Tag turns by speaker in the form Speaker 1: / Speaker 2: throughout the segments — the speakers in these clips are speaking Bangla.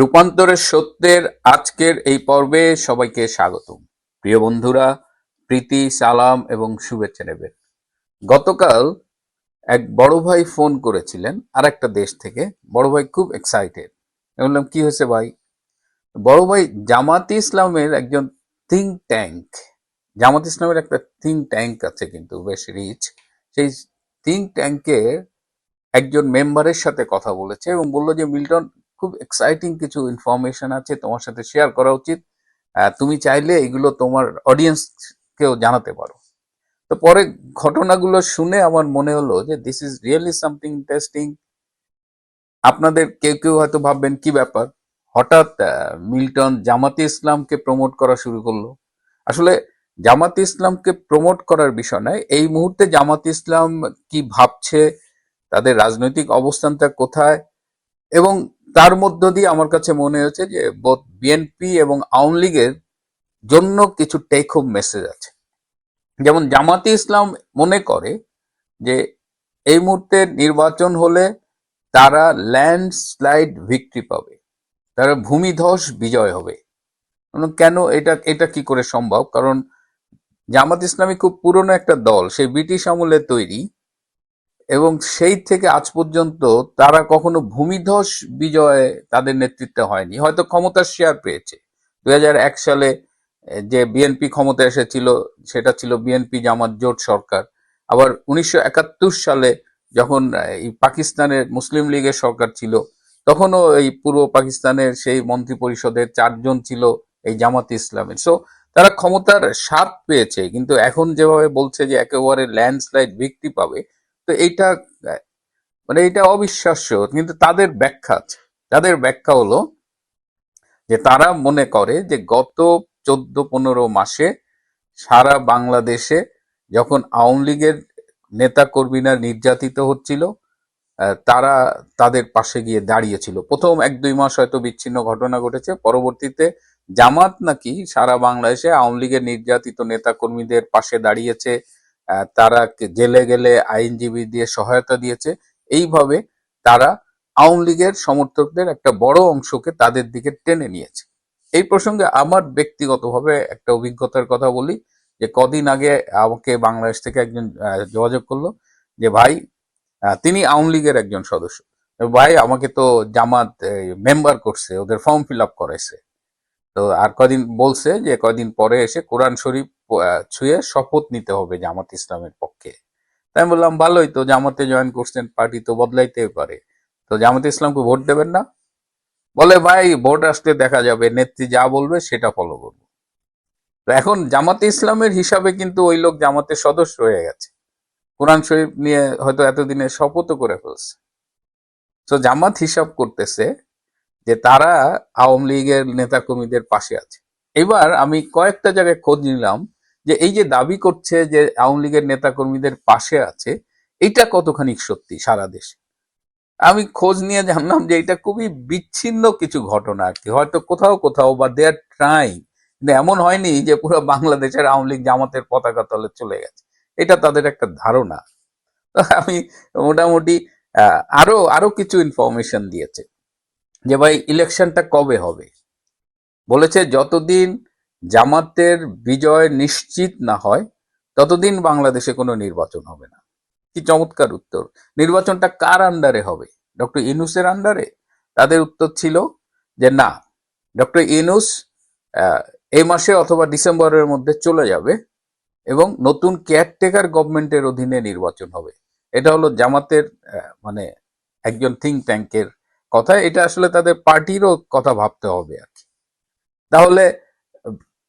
Speaker 1: রূপান্তরের সত্যের আজকের এই পর্বে সবাইকে স্বাগতম। প্রিয় বন্ধুরা, প্রীতি, সালাম এবং শুভেচ্ছা নেবেন। গতকাল এক বড় ভাই ফোন করেছিলেন আর একটা দেশ থেকে। বড় ভাই খুব এক্সাইটেড বললাম, কি হয়েছে ভাই? বড় ভাই জামাতি ইসলামের একজন থিঙ্ক ট্যাঙ্ক জামাত ইসলামের একটা থিঙ্ক ট্যাঙ্ক আছে কিন্তু, বেশ রিচ সেই থিঙ্ক ট্যাঙ্কের একজন মেম্বারের সাথে কথা বলেছে এবং বলল যে, মিল্টন খুব এক্সাইটিং কিছু ইনফরমেশন আছে তোমার সাথে শেয়ার করা উচিত। তুমি চাইলে এগুলো তোমার অডিয়েন্স অডিয়েন্সকেও জানাতে পারো। তো পরে ঘটনাগুলো শুনে আমার মনে হলো যে this is really something interesting আপনাদের কেউ কেউ হয়তো ভাববেন, কি ব্যাপার? হঠাৎ মিল্টন জামাতে ইসলামকে প্রমোট করা শুরু করল। আসলে জামাতে ইসলামকে প্রমোট করার বিষয় নয়, এই মুহূর্তে জামাতে ইসলাম কি ভাবছে, তাদের রাজনৈতিক অবস্থানটা কোথায়, এবং তার মধ্য দিয়ে আমার কাছে মনে হয়েছে যে বোধ বিএনপি এবং আওয়ামী লীগের জন্য কিছু টেক হোম মেসেজ আছে। যেমন জামাতে ইসলাম মনে করে যে এই মুহূর্তে নির্বাচন হলে তারা ল্যান্ডস্লাইড ভিক্টরি পাবে, তারা ভূমিধস বিজয় হবে। কেন এটা এটা কি করে সম্ভব? কারণ জামাত ইসলামী খুব পুরনো একটা দল, সেই ব্রিটিশ আমলে তৈরি। এবং সেই থেকে আজ পর্যন্ত তারা কখনো ভূমিধস বিজয়ে তাদের নেতৃত্বে হয়নি। হয়তো ক্ষমতার শেয়ার পেয়েছে। দু হাজার এক সালে যে বিএনপি ক্ষমতা এসেছিল, সেটা ছিল বিএনপি জামাত জোট সরকার। আবার উনিশশো একাত্তর সালে যখন এই পাকিস্তানের মুসলিম লীগের সরকার ছিল, তখনও এই পূর্ব পাকিস্তানের সেই মন্ত্রী পরিষদের চারজন ছিল এই জামাত ইসলামের। সো তারা ক্ষমতার স্বাদ পেয়েছে, কিন্তু এখন যেভাবে বলছে যে একেবারে ল্যান্ডস্লাইড ভিক্টি পাবে তো এইটা মানে এটা অবিশ্বাস্য, কিন্তু তাদের ব্যাখ্যা তাদের ব্যাখ্যা হলো যে তারা মনে করে যে গত চোদ্দ পনেরো মাসে সারা বাংলাদেশে যখন আওয়ামী লীগের নেতা কর্মীরা নির্যাতিত হচ্ছিল তারা তাদের পাশে গিয়ে দাঁড়িয়েছিল। প্রথম এক দুই মাস হয়তো বিচ্ছিন্ন ঘটনা ঘটেছে, পরবর্তীতে জামাত নাকি সারা বাংলাদেশে আওয়ামী লীগের নির্যাতিত নেতা কর্মীদের পাশে দাঁড়িয়েছে তারা জেলে গেলে আইনজীবী দিয়ে সহায়তা দিয়েছে। এইভাবে তারা আওয়ামী লীগের সমর্থকদের একটা বড় অংশকে তাদের দিকে টেনে নিয়েছে। এই প্রসঙ্গে আমার ব্যক্তিগতভাবে একটা অভিজ্ঞতার কথা বলি, যে কদিন আগে আমাকে বাংলাদেশ থেকে একজন যোগাযোগ করল, যে ভাই তিনি আওয়ামী লীগের একজন সদস্য। ভাই, আমাকে তো জামাত মেম্বার করছে, ওদের ফর্ম ফিল আপ করেছে তো আর কদিন বলছে যে কদিন পরে এসে কোরআন শরীফ ছুঁয়ে শপথ নিতে হবে জামাত ইসলামের পক্ষে। তাই আমি বললাম, ভালোই তো, জামাতে জয়েন করছেন পার্টি তো বদলাইতে পারে। তো জামাতে ইসলামকে ভোট দেবেন না? বলে, ভাই, ভোট আসতে দেখা যাবে, নেত্রী যা বলবে সেটা ফলো করব। তো এখন জামাতে ইসলামের হিসাবে কিন্তু ওই লোক জামাতের সদস্য হয়ে গেছে। কোরআন শরীফ নিয়ে হয়তো এতদিনে শপথও করে ফেলছে। তো জামাত হিসাব করতেছে যে তারা আওয়ামী লীগের নেতাকর্মীদের পাশে আছে। এবার আমি কয়েকটা জায়গায় খোঁজ নিলাম যে এই যে দাবি করছে যে আওয়ামী লীগের নেতাকর্মীদের পাশে আছে এটা কতখানি সত্যি সারা দেশে? আমি খোঁজ নিয়ে জানলাম যে এটা খুবই বিচ্ছিন্ন কিছু ঘটনা আর কি। হয়তো কোথাও কোথাও বা দে আর ট্রাইং কিন্তু এমন হয়নি যে পুরো বাংলাদেশের আওয়ামী লীগ জামাতের পতাকা তলে চলে গেছে। এটা তাদের একটা ধারণা। আমি মোটামুটি আরও আরও কিছু ইনফরমেশন দিয়েছে যে ভাই ইলেকশনটা কবে হবে? বলেছে যতদিন জামাতের বিজয় নিশ্চিত না হয়, ততদিন বাংলাদেশে কোনো নির্বাচন হবে না। কি চমৎকার উত্তর। নির্বাচনটা কার আন্ডারে হবে? ডক্টর ইনুসের আন্ডারে? তাদের উত্তর ছিল যে না, ডক্টর ইনুস এই মাসে অথবা ডিসেম্বরের মধ্যে চলে যাবে এবং নতুন কেয়ারটেকার গভর্নমেন্টের অধীনে নির্বাচন হবে। এটা হলো জামাতের মানে একজন থিঙ্ক ট্যাঙ্কের কথা। এটা আসলে তাদের পার্টিরও কথা ভাবতে হবে আর কি। তাহলে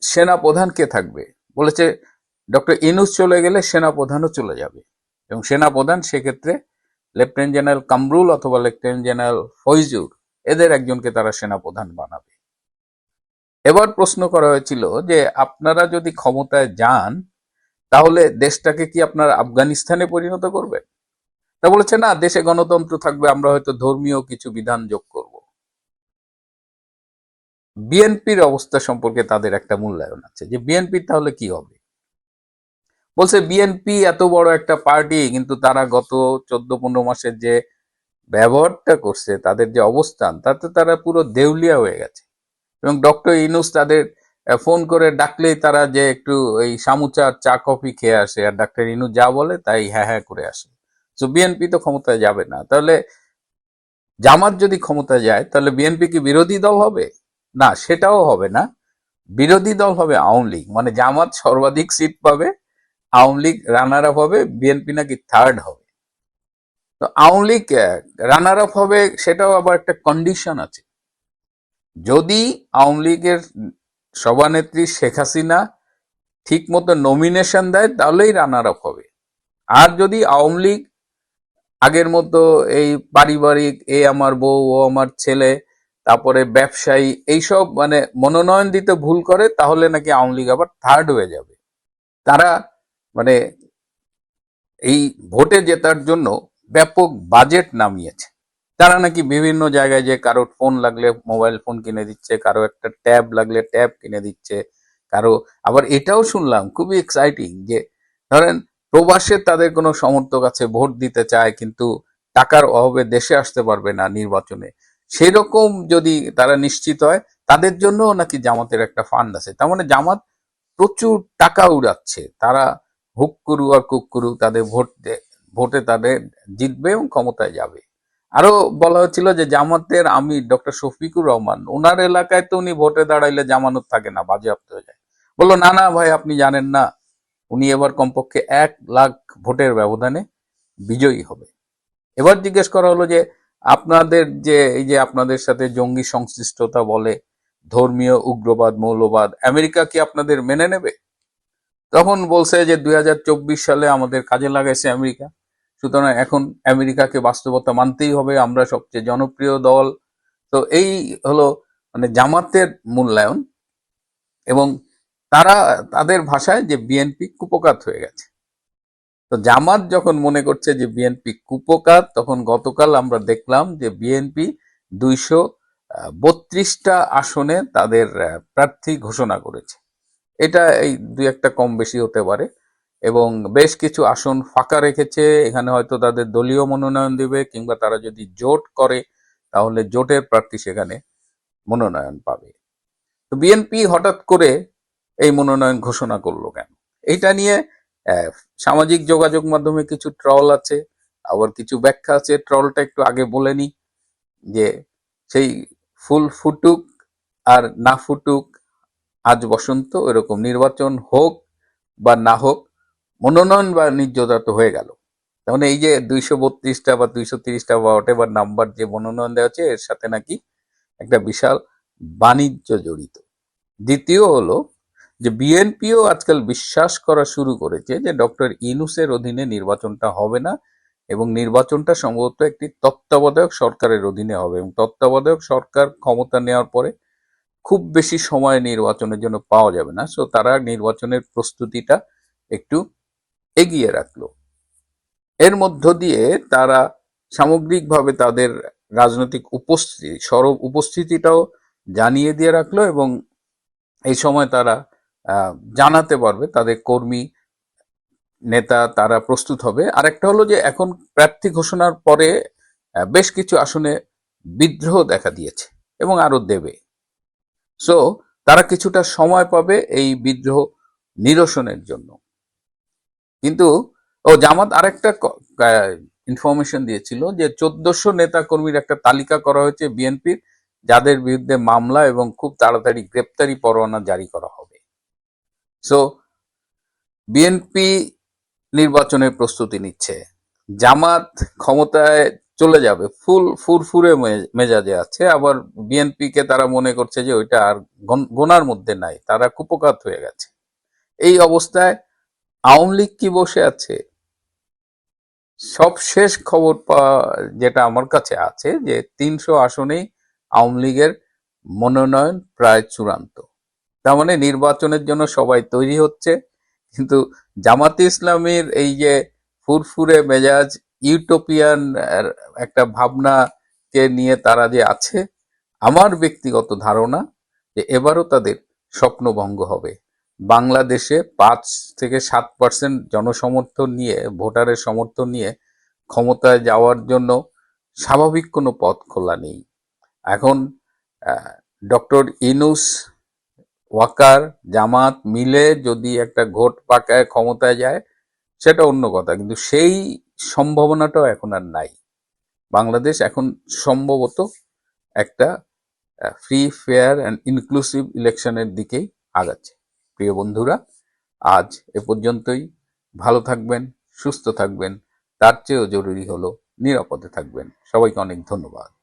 Speaker 1: সেনা প্রধান কে থাকবে? বলেছে, ডক্টর ইনুস চলে গেলে সেনা প্রধানও চলে যাবে। এবং সেনা প্রধান সেক্ষেত্রে লেফটেন্যান্ট জেনারেল কামরুল অথবা লেফটেন্যান্ট জেনারেল ফৈজুর, এদের একজনকে তারা সেনা প্রধান বানাবে। এবার প্রশ্ন করা হয়েছিল যে, আপনারা যদি ক্ষমতায় যান, তাহলে দেশটাকে কি আপনারা আফগানিস্তানে পরিণত করবেন? তা বলেছে, না, দেশে গণতন্ত্র থাকবে, আমরা হয়তো ধর্মীয় কিছু বিধান যোগ বিএনপির অবস্থা সম্পর্কে তাদের একটা মূল্যায়ন আছে, যে বিএনপির তাহলে কি হবে? বলছে বিএনপি এত বড় একটা পার্টি, কিন্তু তারা গত চোদ্দ পনেরো মাসের যে ব্যবহারটা করছে, তাদের যে অবস্থান, তাতে তারা পুরো দেউলিয়া হয়ে গেছে। এবং ডক্টর ইনুস তাদের ফোন করে ডাকলেই তারা যে একটু এই সামুচা চা কফি খেয়ে আসে, আর ডাক্তার ইনুস যা বলে তাই হ্যাঁ হ্যাঁ করে আসে। তো বিএনপি তো ক্ষমতায় যাবে না। তাহলে জামাত যদি ক্ষমতায় যায়, তাহলে বিএনপি কি বিরোধী দল হবে? না, সেটাও হবে না। বিরোধী দল হবে আওয়ামী লীগ। মানে জামাত সর্বাধিক সিট পাবে, আওয়ামী লীগ রানার আপ হবে বিএনপি নাকি থার্ড হবে। তো আওয়ামী লীগ রানার আপ হবে, সেটাও আবার একটা কন্ডিশন আছে। যদি আওয়ামী লীগের সভানেত্রী শেখ হাসিনা ঠিক মতো নমিনেশন দেয়, তাহলেই রানার আপ হবে। আর যদি আওয়ামী লীগ আগের মতো এই পারিবারিক, এ আমার বউ, ও আমার ছেলে তারপরে ব্যবসায়ী, এইসব মানে মনোনয়ন দিতে ভুল করে, তাহলে নাকি আওয়ামী লীগ আবার থার্ড হয়ে যাবে। তারা মানে এই ভোটে জেতার জন্য ব্যাপক বাজেট নামিয়েছে। তারা নাকি বিভিন্ন জায়গায় যে কারও ফোন লাগলে মোবাইল ফোন কিনে দিচ্ছে, কারও একটা ট্যাব লাগলে ট্যাব কিনে দিচ্ছে, কারও, আবার এটাও শুনলাম, খুবই এক্সাইটিং যে ধরেন প্রবাসে তাদের কোনো সমর্থক আছে, ভোট দিতে চায়, কিন্তু টাকার অভাবে দেশে আসতে পারবে না নির্বাচনে। সেরকম যদি তারা নিশ্চিত হয়, তাদের জন্য নাকি জামাতের একটা ফান্ড আছে। তার মানে জামাত প্রচুর টাকা উড়াচ্ছে। তারা হুক করু আর কুক করু তাদের ভোট ভোটে তাদের জিতবে এবং ক্ষমতায় যাবে। আরও বলা হচ্ছিল যে জামাতের আমি ডক্টর শফিকুর রহমান, ওনার এলাকায় তো উনি ভোটে দাঁড়াইলে জামানত থাকে না, বাজেয়াপ্ত হয়ে যায়। বলল, না না ভাই, আপনি জানেন না, উনি এবার কমপক্ষে এক লাখ ভোটের ব্যবধানে বিজয়ী হবে। এবার জিজ্ঞেস করা হলো যে আপনাদের যে, এই যে আপনাদের সাথে জঙ্গি সংশ্লিষ্টতা বলে, ধর্মীয় উগ্রবাদ, মৌলবাদ, আমেরিকা কি আপনাদের মেনে নেবে? তখন বলছে যে, দুই হাজার চব্বিশ সালে আমাদের কাজে লাগাইছে আমেরিকা। সুতরাং এখন আমেরিকাকে বাস্তবতা মানতেই হবে, আমরা সবচেয়ে জনপ্রিয় দল। তো এই হলো মানে জামাতের মূল্যায়ন এবং তারা, তাদের ভাষায় যে বিএনপি কুপকাত হয়ে গেছে। তো জামাত যখন মনে করছে যে বিএনপি কুপকাত তখন গতকাল আমরা দেখলাম যে বিএনপি দুইশো বত্রিশটা আসনে তাদের প্রার্থী ঘোষণা করেছে। এটা এই দুই একটা কম বেশি হতে পারে এবং বেশ কিছু আসন ফাঁকা রেখেছে। এখানে হয়তো তাদের দলীয় মনোনয়ন দিবে কিংবা তারা যদি জোট করে, তাহলে জোটের প্রার্থী সেখানে মনোনয়ন পাবে। তো বিএনপি হঠাৎ করে এই মনোনয়ন ঘোষণা করল কেন? এটা নিয়ে সামাজিক যোগাযোগ মাধ্যমে কিছু ট্রল আছে, আবার কিছু ব্যাখ্যা আছে ট্রলটা একটু আগে বলে নি, যে সেই ফুল ফুটুক আর না ফুটুক, আজ বসন্ত, এরকম নির্বাচন হোক বা না হোক, মনোনয়ন বা নির্যাতন তো হয়ে গেল। তাহলে এই যে দুইশো বত্রিশটা বা দুইশো তিরিশটা বা হোয়াট নাম্বার যে মনোনয়ন দেওয়া হচ্ছে, এর সাথে নাকি একটা বিশাল বাণিজ্য জড়িত। দ্বিতীয় হলো যে বিএনপিও আজকাল বিশ্বাস করা শুরু করেছে যে ডক্টর ইনুসের অধীনে নির্বাচনটা হবে না এবং নির্বাচনটা সম্ভবত একটি তত্ত্বাবধায়ক সরকারের অধীনে হবে এবং তত্ত্বাবধায়ক সরকার ক্ষমতা নেওয়ার পরে খুব বেশি সময় নির্বাচনের জন্য পাওয়া যাবে না। সো তারা নির্বাচনের প্রস্তুতিটা একটু এগিয়ে রাখল। এর মধ্য দিয়ে তারা সামগ্রিকভাবে তাদের রাজনৈতিক উপস্থিতি, সরব উপস্থিতিটাও জানিয়ে দিয়ে রাখল এবং এই সময় তারা জানাতে পারবে, তাদের কর্মী, নেতা তারা প্রস্তুত হবে। আরেকটা হলো যে এখন প্রার্থী ঘোষণার পরে বেশ কিছু আসনে বিদ্রোহ দেখা দিয়েছে এবং আরও দেবে। সো তারা কিছুটা সময় পাবে এই বিদ্রোহ নিরসনের জন্য। কিন্তু, ও জামাত আরেকটা ইনফরমেশন দিয়েছিল যে চোদ্দশো নেতা কর্মীর একটা তালিকা করা হয়েছে বিএনপির, যাদের বিরুদ্ধে মামলা এবং খুব তাড়াতাড়ি গ্রেপ্তারি পরোয়ানা জারি করা হবে সো বিএনপি নির্বাচনের প্রস্তুতি নিচ্ছে। জামাত ক্ষমতায় চলে যাবে, ফুল ফুরফুরে মেজাজে আছে, আবার বিএনপি কে তারা মনে করছে যে ওইটা আর গোনার মধ্যে নাই, তারা কুপকাত হয়ে গেছে। এই অবস্থায় আওয়ামী লীগ কি বসে আছে? সবশেষ খবর পাওয়া যেটা আমার কাছে আছে যে তিনশো আসনেই আওয়ামী লীগের মনোনয়ন প্রায় চূড়ান্ত। তার মানে নির্বাচনের জন্য সবাই তৈরি হচ্ছে। কিন্তু জামাতে ইসলামের এই যে ফুরফুরে মেজাজ, ইউটোপিয়ান একটা ভাবনাকে নিয়ে তারা যে আছে, আমার ব্যক্তিগত ধারণা যে এবারও তাদের স্বপ্নভঙ্গ হবে। বাংলাদেশে পাঁচ থেকে সাত পার্সেন্ট জনসমর্থন নিয়ে, ভোটারের সমর্থন নিয়ে ক্ষমতায় যাওয়ার জন্য স্বাভাবিক কোনো পথ খোলা নেই। এখন ডক্টর ইনুস ওয়াকার জামাত মিলে যদি একটা ঘোট পাকায়, ক্ষমতায় যায়, সেটা অন্য কথা। কিন্তু সেই সম্ভাবনাটাও এখন আর নাই। বাংলাদেশ এখন সম্ভবত একটা ফ্রি ফেয়ার অ্যান্ড ইনক্লুসিভ ইলেকশনের দিকেই আগাচ্ছে। প্রিয় বন্ধুরা, আজ এ পর্যন্তই। ভালো থাকবেন, সুস্থ থাকবেন। তার চেয়েও জরুরি হলো নিরাপদে থাকবেন। সবাইকে অনেক ধন্যবাদ।